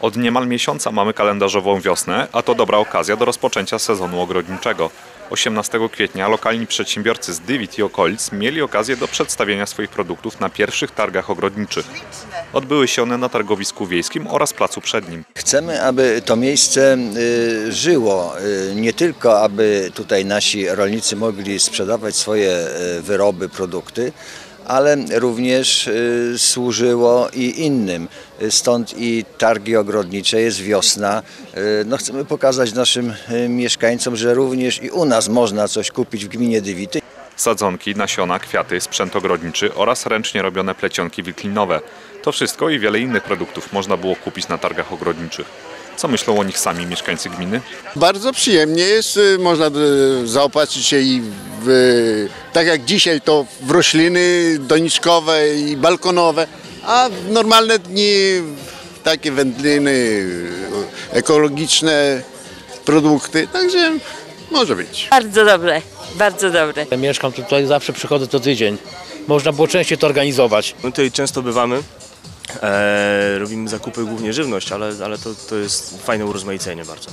Od niemal miesiąca mamy kalendarzową wiosnę, a to dobra okazja do rozpoczęcia sezonu ogrodniczego. 18 kwietnia lokalni przedsiębiorcy z Dywit i okolic mieli okazję do przedstawienia swoich produktów na pierwszych targach ogrodniczych. Odbyły się one na targowisku wiejskim oraz placu przednim. Chcemy, aby to miejsce y, żyło, y, nie tylko aby tutaj nasi rolnicy mogli sprzedawać swoje y, wyroby, produkty, ale również y, służyło i innym. Stąd i targi ogrodnicze, jest wiosna. Y, No chcemy pokazać naszym y, mieszkańcom, że również i u nas można coś kupić w gminie Dywity. Sadzonki, nasiona, kwiaty, sprzęt ogrodniczy oraz ręcznie robione plecionki wiklinowe. To wszystko i wiele innych produktów można było kupić na targach ogrodniczych. Co myślą o nich sami mieszkańcy gminy? Bardzo przyjemnie jest, można zaopatrzyć się i w, tak jak dzisiaj to w rośliny doniczkowe i balkonowe, a w normalne dni takie wędliny, ekologiczne produkty, także może być. Bardzo dobre, bardzo dobre. Ja mieszkam tutaj, zawsze przychodzę co tydzień. Można było częściej to organizować. My tutaj często bywamy, e, robimy zakupy, głównie żywność, ale, ale to, to jest fajne urozmaicenie bardzo.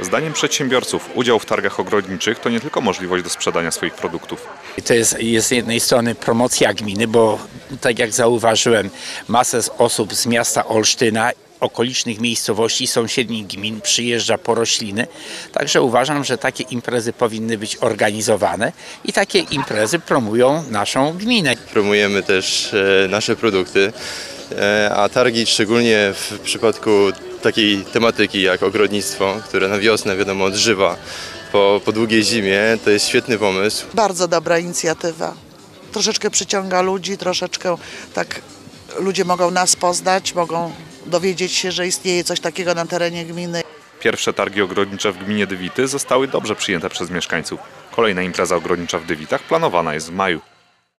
Zdaniem przedsiębiorców udział w targach ogrodniczych to nie tylko możliwość do sprzedania swoich produktów. I To jest, jest z jednej strony promocja gminy, bo tak jak zauważyłem, masę osób z miasta Olsztyna, okolicznych miejscowości, sąsiednich gmin przyjeżdża po rośliny. Także uważam, że takie imprezy powinny być organizowane i takie imprezy promują naszą gminę. promujemy też e, nasze produkty, e, a targi szczególnie w przypadku takiej tematyki jak ogrodnictwo, które na wiosnę wiadomo odżywa po, po długiej zimie, to jest świetny pomysł. Bardzo dobra inicjatywa. Troszeczkę przyciąga ludzi, troszeczkę tak ludzie mogą nas poznać, mogą dowiedzieć się, że istnieje coś takiego na terenie gminy. Pierwsze targi ogrodnicze w gminie Dywity zostały dobrze przyjęte przez mieszkańców. Kolejna impreza ogrodnicza w Dywitach planowana jest w maju.